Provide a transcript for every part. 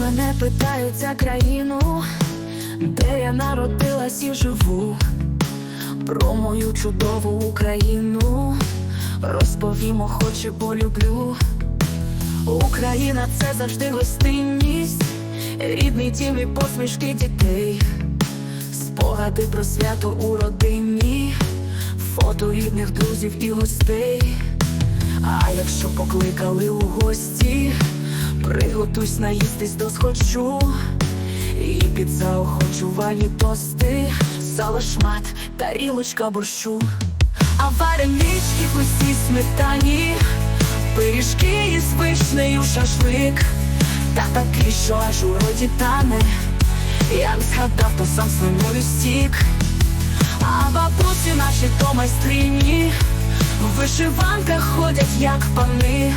мене питають за країну, де я народилась і живу, про мою чудову Україну, розповімо, хоч і полюблю. Україна це завжди гостинність, рідний дім і посмішки дітей, спогади про свято у родині, фото рідних друзів і гостей. А якщо покликали у гості, приготуйсь наїстись до схочу І під заохочувальні тости, сало шмат, тарілочка борщу. А варим річки в усій сметані, пиріжки із вишнею шашлик, та такий, що аж у роді тане. Як згадав, то сам свиною стік, а бабусі наші то майстрині. В вишиванках ходять як пани,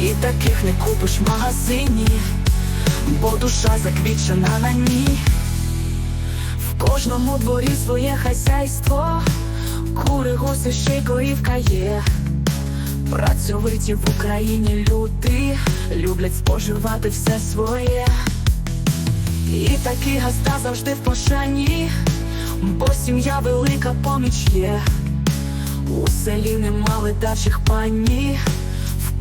і таких не купиш в магазині, бо душа заквічена на ній. В кожному дворі своє хазяйство, кури, гуси, ще й корівка є. Працьовиті в Україні люди люблять споживати все своє. І такий газда завжди в пошані, бо сім'я велика поміч є. У селі нема ледачих пані,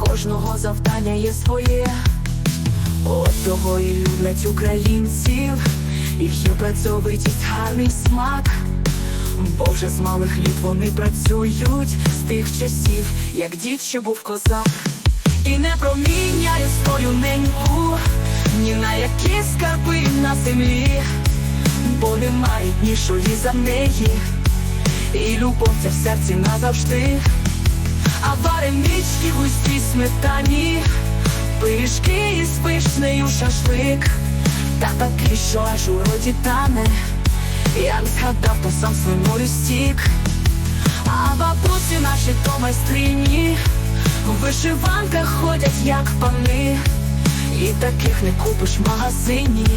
кожного завдання є своє. От того і люблять українців, їхню працьовитість гарний смак. Бо вже з малих літ вони працюють з тих часів, як дід ще був козак. І не проміняє свою неньку, ні на які скарби на землі, бо немає днішої за неї і любов ця в серці назавжди, а варим нічки в усій сметані, пиріжки із вишнею шашлик, та такий, що аж у роді тане, як згадав, то сам свиною стік, а бабусі наші то майстрині, в вишиванках ходять, як пани, і таких не купиш в магазині,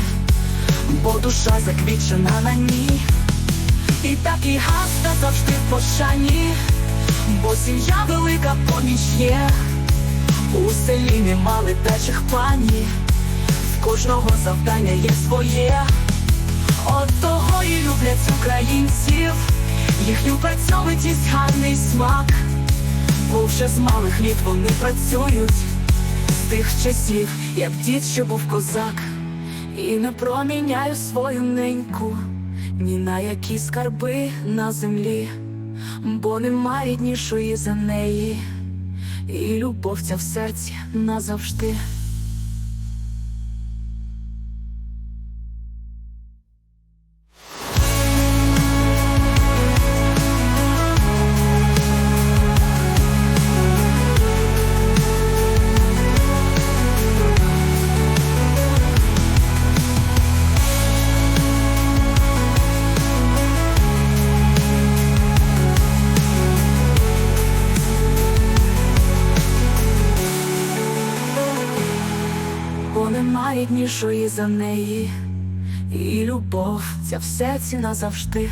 бо душа заквічена на ній. І так і гаста завжди в пошані, бо сім'я велика поміч є, у селі нема летачих пані, кожного завдання є своє, от того і люблять українців, їхню працьовитість гарний смак, бо вже з малих літ вони працюють, з тих часів, як дід ще був козак, і не проміняю свою неньку ні на які скарби на землі, бо нема ріднішої за неї, і любов ця в серці назавжди. Бо нема за неї, і любов ця все ціна назавжди.